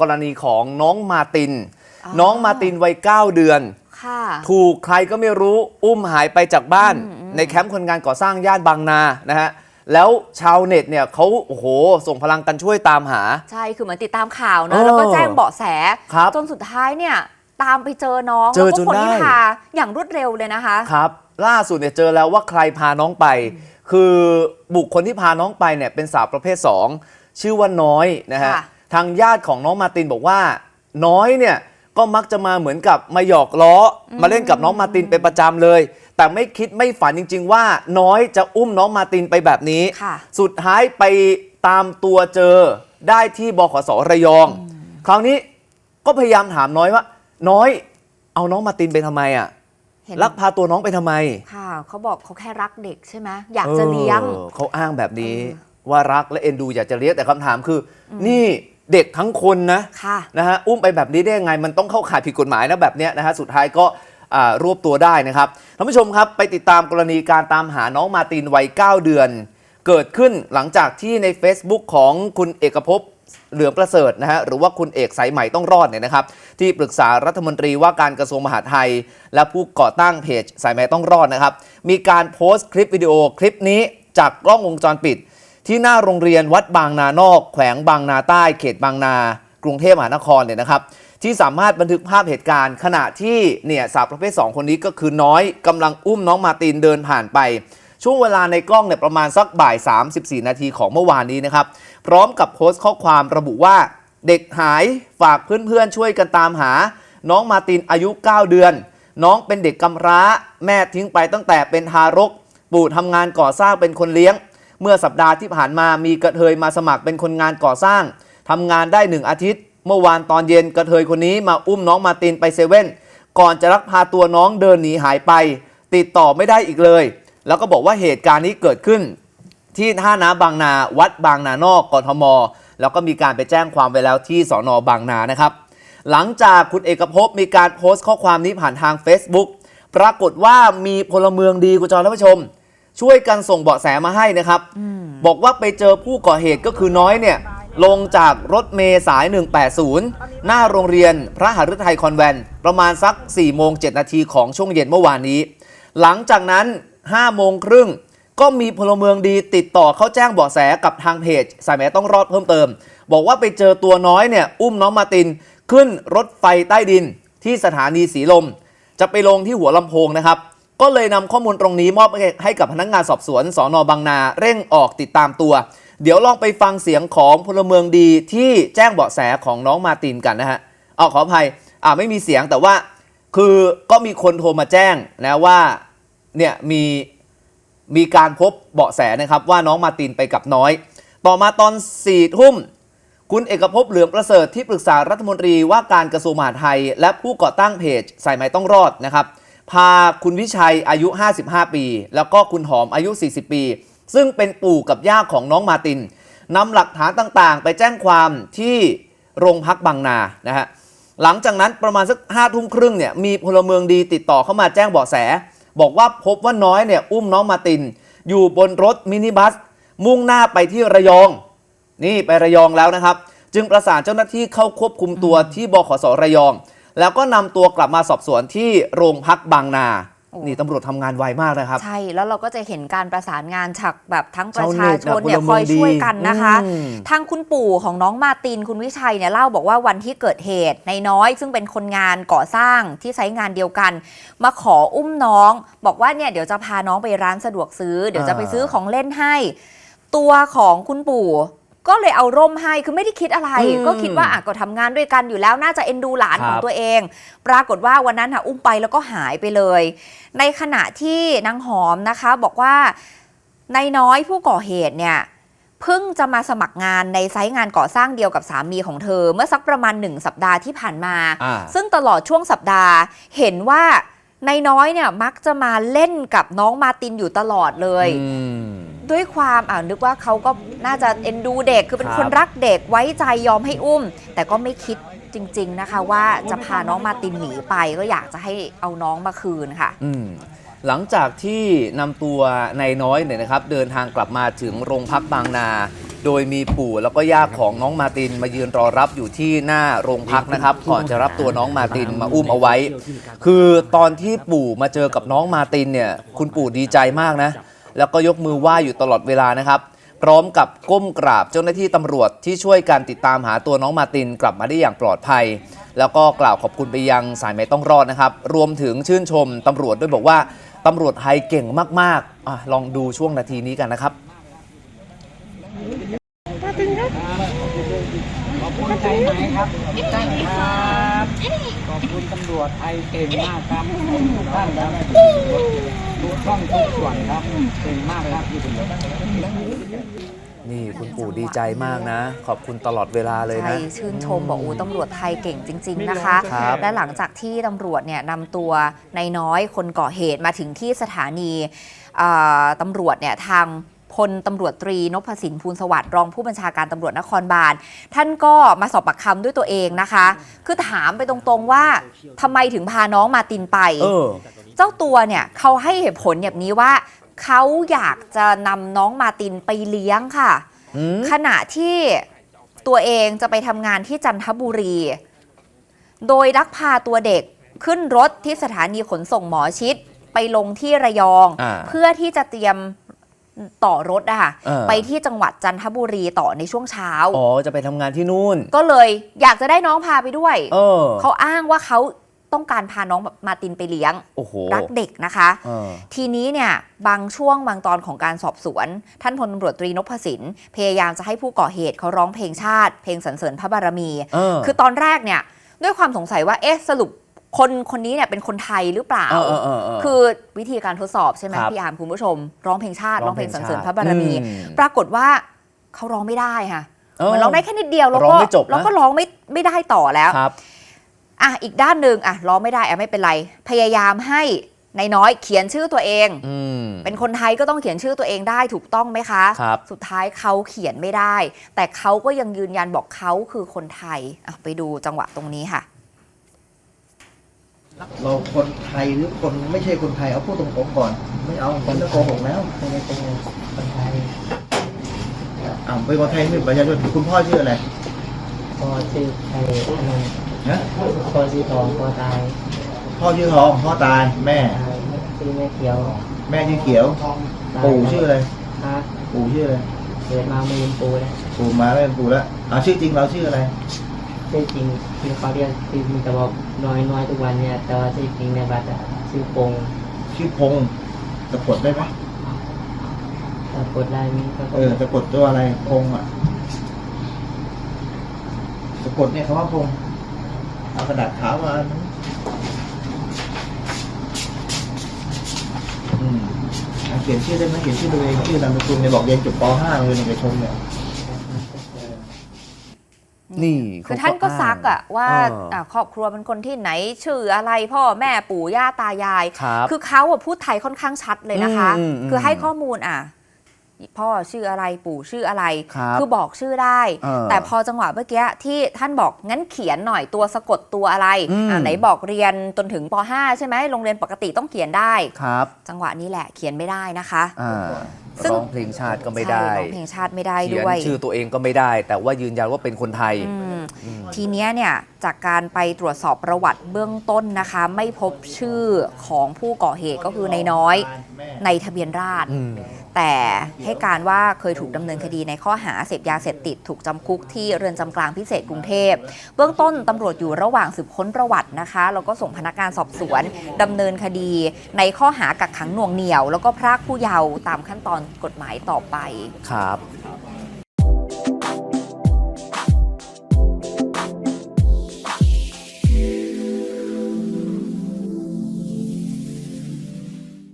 กรณีของน้องมาตินอ๋อน้องมาตินวัย 9 เดือนค่ะถูกใครก็ไม่รู้อุ้มหายไปจากบ้านอืมอืมในแคมป์คนงานก่อสร้างย่านบางนานะฮะแล้วชาวเน็ตเนี่ยเขาโอ้โห ส่งพลังกันช่วยตามหา ใช่ คือเหมือนติดตามข่าวเอนะอแล้วก็แจ้งเบาะแสครับจนสุดท้ายเนี่ย ตามไปเจอน้องเจอแล้วก็จนคนที่ได้พาอย่างรวดเร็วเลยนะคะครับ ล่าสุดเนี่ยเจอแล้วว่าใครพาน้องไป คือบุคคลที่พาน้องไปเนี่ยเป็นสาวประเภท 2 ชื่อว่าน้อยนะฮะค่ะ ทางญาติของน้องมาตินบอกว่า น้อยเนี่ยก็มักจะมาเหมือนกับมาหยอกล้ออมาเล่นกับน้องมาตินเป็นประจำเลย แต่ไม่คิดไม่ฝันจริง ๆ ว่าน้อยจะอุ้มน้องมาตินไปแบบนี้ ค่ะ สุดท้ายไปตามตัวเจอได้ที่บขสระยอง คราวนี้ก็พยายามถามน้อยว่า น้อยเอาน้องมาตินไปทำไมอะเห็นลักพาตัวน้องไปทำไม ค่ะเขาบอกเขาแค่รักเด็กใช่ไหมอยากจะเลี้ยง ออเขาอ้างแบบนี้เออว่ารักและเอ็นดูอยากจะเลี้ยงแต่คำถามคืออนี่ เด็กทั้งคนนะค่ะนะฮะอุ้มไปแบบนี้ได้ยังไง มันต้องเข้าข่ายผิดกฎหมายนะแบบเนี้ยนะฮะสุดท้ายก็อ่ารวบตัวได้นะครับท่านผู้ชมครับไปติดตามกรณีการตามหาน้องมาตินวัย 9 เดือน เกิดขึ้นหลังจากที่ใน Facebook ของคุณเอกภพเหลืองประเสริฐนะฮะหรือว่าคุณเอกสายใหม่ต้องรอดเนี่ยนะครับที่ปรึกษารัฐมนตรีว่าการกระทรวงมหาดไทย และผู้ก่อตั้งเพจสายใหม่ต้องรอดนะครับมีการโพสต์คลิปวิดีโอคลิปนี้จากกล้องวงจรปิด ที่หน้าโรงเรียนวัดบางนานอก แขวงบางนาใต้ เขตบางนา กรุงเทพมหานครเนี่ยนะครับ ที่สามารถบันทึกภาพเหตุการณ์ ขณะที่เนี่ยสาวประเภท 2 คนนี้ก็คือน้อยกำลังอุ้มน้องมาตินเดินผ่านไป ช่วงเวลาในกล้องเนี่ยประมาณสักบ่าย 34 นาทีของเมื่อวานนี้นะครับ พร้อมกับโพสต์ข้อความระบุว่าเด็กหายฝากเพื่อนๆช่วยกันตามหา น้องมาตินอายุ 9 เดือน น้องเป็นเด็กกำพร้า แม่ทิ้งไปตั้งแต่เป็นทารก ปู่ทำงานก่อสร้างเป็นคนเลี้ยง เมื่อสัปดาห์ที่ผ่านมามีกระเทยมาสมัครเป็นคนงานก่อสร้างทำงานได้หนึ่งอาทิตย์ เมื่อวานตอนเย็นกระเทยคนนี้มาอุ้มน้องมาตินไปเซเว่นก่อนจะลักพาตัวน้องเดินหนีหายไป ติดต่อไม่ได้อีกเลย แล้วก็บอกว่าเหตุการณ์นี้เกิดขึ้น ที่ท่าน้ำบางนาวัดบางนานอกกทม แล้วก็มีการไปแจ้งความไว้แล้วที่สอนอบางนานะครับ หลังจากคุณเอกภพมีการโพสต์ข้อความนี้ผ่านทาง Facebook ปรากฏว่ามีพลเมืองดีกุณจรท่านผู้ชม ช่วยกันส่งเบาะแสมาให้นะครับ บอกว่าไปเจอผู้ก่อเหตุก็คือน้อยเนี่ยลงจากรถเมย์สาย 180 หน้าโรงเรียนพระหฤทัยคอนแวนต์ประมาณสัก4โมง7นาทีของช่วงเย็นเมื่อวานนี้ หลังจากนั้น5โมงครึ่งก็มีพลเมืองดีติดต่อเข้าแจ้งเบาะแสกับทางเพจ สายแม้ต้องรอดเพิ่มเติม บอกว่าไปเจอตัวน้อยเนี่ยอุ้มน้องมาตินขึ้นรถไฟใต้ดินที่สถานีสีลม จะไปลงที่หัวลำโพงนะครับ ก็เลยนำข้อมูลตรงนี้มอบให้กับพนักงานสอบสวนสอนอบางนาเร่งออกติดตามตัว เดี๋ยวลองไปฟังเสียงของพลเมืองดีที่แจ้งเบาะแสของน้องมาตินกันนะฮะเอาขออภัยอ่าไม่มีเสียงแต่ว่าคือก็มีคนโทรมาแจ้งนะว่าเนี่ยมีมีการพบเบาะแสนะครับว่าน้องมาตินไปกับน้อย ต่อมาตอน4ี่ทุ่มคุณเอกภพเหลืองประเสริฐที่ปรึกษารัฐมนตรีว่าการกระทรวงมหาดไทย และผู้ก่อตั้งเพจสายไหมต้องรอดนะครับ พาคุณวิชัยอายุ 55 ปี แล้วก็คุณหอมอายุ 40 ปี ซึ่งเป็นปู่กับย่าของน้องมาตินนำหลักฐานต่างๆ ไปแจ้งความที่โรงพักบางนานะฮะหลังจากนั้นประมาณสักห้าทุ่มครึ่งเนี่ยมีพลเมืองดีติดต่อเข้ามาแจ้งเบาะแส บอกว่าพบว่าน้อยเนี่ยอุ้มน้องมาติน อยู่บนรถมินิบัส มุ่งหน้าไปที่ระยอง นี่ไประยองแล้วนะครับ จึงประสานเจ้าหน้าที่เข้าควบคุมตัวที่บขสระยอง แล้วก็นำตัวกลับมาสอบสวนที่โรงพักบางนา โอ้ นี่ตำรวจทำงานไวมากนะครับ ใช่แล้วเราก็จะเห็นการประสานงานฉากแบบทั้งประชาวชาเน็ตชนะนเนี่ยพลคเมือองยช่วยกันนะคะดีอืมทางคุณปู่ของน้องมาตินคุณวิชัยเนี่ยเล่าบอกว่าวันที่เกิดเหตุในน้อยซึ่งเป็นคนงานก่อสร้างที่ไซต์งานเดียวกัน มาขออุ้มน้อง บอกว่าเนี่ยเดี๋ยวจะพาน้องไปร้านสะดวกซื้อ เดี๋ยวจะไปซื้อของเล่นให้ ตัวของคุณปู่ ก็เลยเอาร่มให้คือไม่ได้คิดอะไร อืมก็คิดว่าอะก็ทำงานด้วยกันอยู่แล้วน่าจะเอ็นดูหลานครับของตัวเอง ปรากฏว่าวันนั้นค่ะอุ้มไปแล้วก็หายไปเลย ในขณะที่นางหอมนะคะบอกว่านายน้อยผู้ก่อเหตุเนี่ยเพิ่งจะมาสมัครงานในไซต์งานก่อสร้างเดียวกับสามีของเธอ เมื่อสักประมาณหนึ่งสัปดาห์ที่ผ่านมา อ่า ซึ่งตลอดช่วงสัปดาห์ เห็นว่านายน้อยเนี่ยมักจะมาเล่นกับน้องมาตินอยู่ตลอดเลย อืม ด้วยความอ่านึกว่าเขาก็น่าจะเอ็นดูเด็กคือเป็นครับคนรักเด็กไว้ใจยอมให้อุ้ม แต่ก็ไม่คิดจริง ๆ นะคะ ว่าจะพาน้องมาตินหนีไปก็อยากจะให้เอาน้องมาคืนค่ะ อืมหลังจากที่นำตัวนายน้อยเนี่ยนะครับ เดินทางกลับมาถึงโรงพักบางนา โดยมีปู่แล้วก็ย่าของน้องมาตินมายืนรอรับอยู่ที่หน้าโรงพักนะครับ ก่อนจะรับตัวน้องมาตินมาอุ้มเอาไว้ คือตอนที่ปู่มาเจอกับน้องมาตินเนี่ย คุณปู่ดีใจมากนะ แล้วก็ยกมือไหว้อยู่ตลอดเวลานะครับ พร้อมกับก้มกราบเจ้าหน้าที่ตำรวจที่ช่วยกันติดตามหาตัวน้องมาตินกลับมาได้อย่างปลอดภัย แล้วก็กล่าวขอบคุณไปยังสายไม่ต้องรอดนะครับ รวมถึงชื่นชมตำรวจด้วยบอกว่าตำรวจไทยเก่งมากๆอะลองดูช่วงนาทีนี้กันนะครับขอบคุณใจไหมครับใช่ครับ อบคุณตำรวจไทยเก่งมากครับทุกท่านครับทุกช่องทุกส่วนครับเก่งมากครับนี่คุณปู่ดีใจมากนะ ขอบคุณตลอดเวลาเลยใช่นะชื่นชมบอกโอ้ตำรวจไทยเก่งจริง ๆ นะคะครับและหลังจากที่ตำรวจเนี่ยนำตัวนายน้อยคนก่อเหตุมาถึงที่สถานีอ่าตำรวจเนี่ยทาง พลตำรวจตรีนพสินภูลสวัสดิ์รองผู้บัญชาการตำรวจนครบาลท่านก็มาสอบปากคำด้วยตัวเองนะคะ คือถามไปตรงๆว่าทำไมถึงพาน้องมาตินไปเออเจ้าตัวเนี่ยเขาให้เหตุผลแบบนี้ว่าเขาอยากจะนำน้องมาตินไปเลี้ยงค่ะอืมขณะที่ตัวเองจะไปทำงานที่จันทบุรี โดยลักพาตัวเด็กขึ้นรถที่สถานีขนส่งหมอชิด ไปลงที่ระยองอ่าเพื่อที่จะเตรียม ต่อรถอะค่ะเออ ไปที่จังหวัดจันทบุรีต่อในช่วงเช้า อ๋อจะไปทำงานที่นู่น ก็เลยอยากจะได้น้องพาไปด้วย เออเขาอ้างว่าเขาต้องการพาน้องมาตินไปเลี้ยง โอ้โหรักเด็กนะคะ เออ ทีนี้เนี่ยบางช่วงบางตอนของการสอบสวน ท่านพลตำรวจตรีนพสินพยายามจะให้ผู้ก่อเหตุเขาร้องเพลงชาติ เพลงสรรเสริญพระบารมี เออ คือตอนแรกเนี่ยด้วยความสงสัยว่าเอ๊ะสรุป คนคนนี้เนี่ยเป็นคนไทยหรือเปล่าเออเออเออเออคือวิธีการทดสอบใช่ไหมครับพี่อาร์มคุณผู้ชม ร้องเพลงชาติร้องเพลงสรรเสริญชาติพระบารมี อืมปรากฏว่าเขาร้องไม่ได้ค่ะเอเหอมือนร้องได้แค่นิดเดียวแล้วร้อก็งไม่จบนะ แล้วก็ร้องไม่ไม่ได้ต่อแล้ว ครับ อะอีกด้านหนึ่งอะร้องไม่ได้อะไม่เป็นไร พยายามให้นายน้อยเขียนชื่อตัวเอง อืม เป็นคนไทยก็ต้องเขียนชื่อตัวเองได้ถูกต้องไหมคะ ครับ สุดท้ายเขาเขียนไม่ได้ แต่เขาก็ยังยืนยันบอกเขาคือคนไทยอะไปดูจังหวะตรงนี้ค่ะ เราคนไทยหรือคนไม่ใช่คนไทยเอาพูดตรงๆก่อน ไม่เอาคนจะโกหกแล้วไม่ได้เป็นคนไทยอ่าเป็นคนไทยไม่เป็นประชาชนคุณพ่อชื่ออะไรพอชื่อไทยอนันต์นะพอชื่อทองพอตายพ่อชื่อทองพ่อตายแม่ตายชื่อแม่เขียว แม่ชื่อเขียว ปู่ชื่ออะไรครับปู่ชื่ออะไรเกิดมาไม่ลืมปูแล้วปู่มาแล้วเป็นปู่แล้วเอาชื่อจริงเราชื่ออะไร ชื่อจริงที่เขาเรียกที่มีแต่บอกน้อยน้อยทุกวันเนี่ยแต่ว่าชื่อจริงในบัตรอะชื่อปงชื่อพงศ์สะกดได้ไหมถ้ากดได้มีก็เออสะกดตัวอะไรพงศ์อะสะกดเนี่ยคำว่าพงศ์เอากระดาษขาวมาอันนึงอืมอะเขียนชื่อได้ไหมเขียนชื่อตัวเองชื่อนามสกุลเนี่ยบอกเรียนจบป .5 โรงเรียนเอกชนเนี่ย นี่คือท่านก็ซักอะว่าเอออะครอบครัวเป็นคนที่ไหนชื่ออะไรพ่อแม่ปู่ย่าตายายครับคือเขาอะพูดไทยค่อนข้างชัดเลยนะคะอืมอืมคือให้ข้อมูลอะ พ่อชื่ออะไรปู่ชื่ออะไรครับอบอกชื่อได้ เออแต่พอจังหวะเมื่อกี้ที่ท่านบอกงั้นเขียนหน่อยตัวสะกดตัวอะไรอืม อะไหนบอกเรียนจนถึงป .5 ใช่ไหมโรงเรียนปกติต้องเขียนได้ ครับจังหวะนี้แหละเขียนไม่ได้นะคะ อ่าซึ่ง ร้องเพลงชาติก็ไม่ได้ใช่ร้องเพลงชาติไม่ได้เขียนด้วยชื่อตัวเองก็ไม่ได้ แต่ว่ายืนยันว่าเป็นคนไทยอืมทีเนี้ยเนี่ยจากการไปตรวจสอบประวัติเบื้องต้นนะคะ ไม่พบชื่อของผู้ก่อเหตุก็คือในายน้อยในทะเบียนราษฎร์อืม แต่ให้การว่าเคยถูกดำเนินคดีในข้อหาเสพยาเสพติดถูกจำคุกที่เรือนจำกลางพิเศษกรุงเทพ เบื้องต้นตำรวจอยู่ระหว่างสืบค้นประวัตินะคะแล้วก็ส่งพนักงานสอบสวนดำเนินคดี ในข้อหากักขังหน่วงเหนี่ยว แล้วก็พรากผู้เยาว์ตามขั้นตอนกฎหมายต่อไปครับ